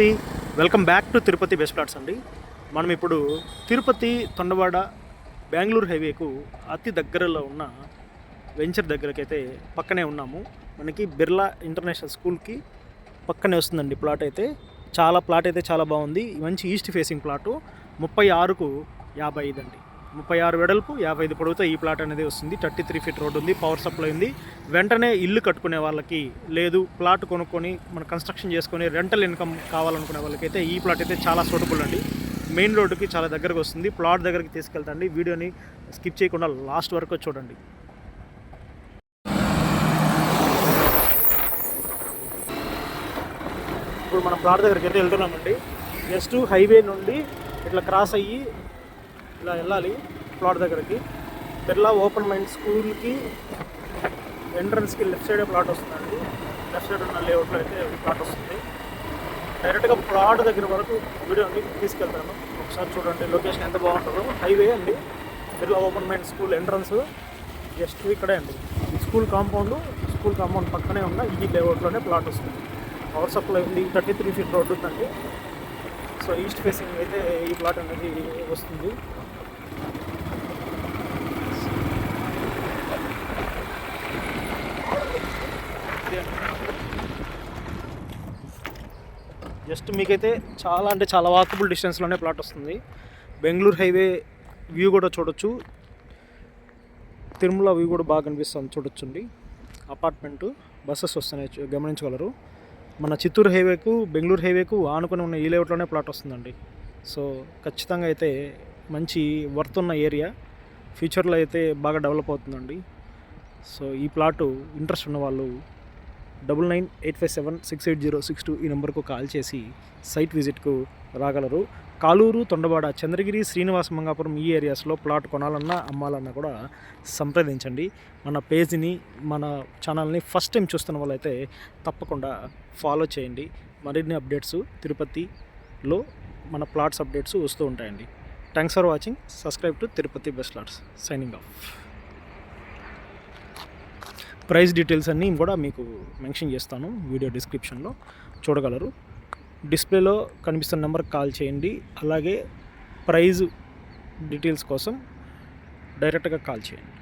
Welcome back to Tirupati best plots అండి. మనం ఇప్పుడు తిరుపతి తొండవాడ బెంగళూరు హైవేకు అతి దగ్గరలో ఉన్న వెంచర్ దగ్గరకైతే పక్కనే ఉన్నాము. మనకి బిర్లా ఇంటర్నేషనల్ స్కూల్కి పక్కనే వస్తుందండి ప్లాట్ అయితే. చాలా ప్లాట్ అయితే చాలా బాగుంది. మంచి ఈస్ట్ ఫేసింగ్ ప్లాటు ముప్పై ఆరుకు యాభై ఐదు అండి. ముప్పై ఆరు వెడల్పు యాభై ఐదు పొడవుతో ఈ ప్లాట్ అనేది వస్తుంది. థర్టీ త్రీ ఫీట్ రోడ్ ఉంది పవర్ సప్లై ఉంది. వెంటనే ఇల్లు కట్టుకునే వాళ్ళకి లేదు ప్లాట్ కొనుక్కొని మన కన్స్ట్రక్షన్ చేసుకొని రెంటల్ ఇన్కమ్ కావాలనుకునే వాళ్ళకైతే ఈ ప్లాట్ అయితే చాలా సూటబుల్ అండి. మెయిన్ రోడ్డుకి చాలా దగ్గరకు వస్తుంది. ప్లాట్ దగ్గరికి తీసుకెళ్తాండి. వీడియోని స్కిప్ చేయకుండా లాస్ట్ వరకు చూడండి. ఇప్పుడు మనం ప్లాట్ దగ్గరికి అయితే వెళ్తున్నామండి. జస్ట్ హైవే నుండి ఇట్లా క్రాస్ అయ్యి ఇలా వెళ్ళాలి ప్లాట్ దగ్గరికి. బిర్లా ఓపెన్ మైండ్ స్కూల్కి ఎంట్రన్స్కి లెఫ్ట్ సైడే ప్లాట్ వస్తుందండి. లెఫ్ట్ సైడ్ ఉన్న లేఅవుట్లో అయితే ప్లాట్ వస్తుంది. డైరెక్ట్గా ప్లాట్ దగ్గర వరకు వీడియోని తీసుకెళ్తాను. ఒకసారి చూడండి లొకేషన్ ఎంత బాగుంటుందో. హైవే అండి. Birla open mind school entrance just ఇక్కడే అండి. స్కూల్ కాంపౌండ్ స్కూల్ కాంపౌండ్ పక్కనే ఉన్న ఈ లేఅవుట్లోనే ప్లాట్ వస్తుంది. పవర్ సప్లై ఉంది. థర్టీ త్రీ ఫీట్ రోడ్ ఉందండి. సో ఈస్ట్ ఫేసింగ్ అయితే ఈ ప్లాట్ అనేది వస్తుంది. జస్ట్ మీకైతే చాలా అంటే చాలా వాకబుల్ డిస్టెన్స్లోనే ప్లాట్ వస్తుంది. బెంగళూరు హైవే వ్యూ కూడా చూడొచ్చు. తిరుమల వ్యూ కూడా బాగా కనిపిస్తుంది చూడొచ్చండి. అపార్ట్మెంటు బస్సెస్ వస్తున్నాయి గమనించగలరు. మన చిత్తూరు హైవేకు బెంగళూరు హైవేకు ఆనుకొని ఉన్న ఈ లేఅవుట్లోనే ప్లాట్ వస్తుందండి. సో ఖచ్చితంగా అయితే మంచి వర్త్ ఉన్న ఏరియా. ఫ్యూచర్లో అయితే బాగా డెవలప్ అవుతుందండి. సో ఈ ప్లాటు ఇంట్రెస్ట్ ఉన్న వాళ్ళు double nine eight five seven six eight zero six two ఈ నెంబర్కు కాల్ చేసి సైట్ విజిట్కు రాగలరు. కాలూరు తొండవాడ చంద్రగిరి శ్రీనివాస మంగాపురం ఈ ఏరియాస్లో ప్లాట్ కొనాలన్నా అమ్మాలన్నా కూడా సంప్రదించండి. మన పేజీని మన ఛానల్ని ఫస్ట్ టైం చూస్తున్న వాళ్ళైతే తప్పకుండా ఫాలో చేయండి. మరిన్ని అప్డేట్స్ తిరుపతిలో మన ప్లాట్స్ అప్డేట్స్ వస్తూ ఉంటాయండి. Thanks for watching. Subscribe to Tirupati best plots. Signing off. Price details అన్నీ కూడా మీకు మెన్షన్ చేస్తాను వీడియో డిస్క్రిప్షన్లో. చూడగలరు. డిస్ప్లేలో కనిపిస్తున్న నెంబర్కి కాల్ చేయండి. అలాగే ప్రైజ్ డీటెయిల్స్ కోసం డైరెక్ట్గా కాల్ చేయండి.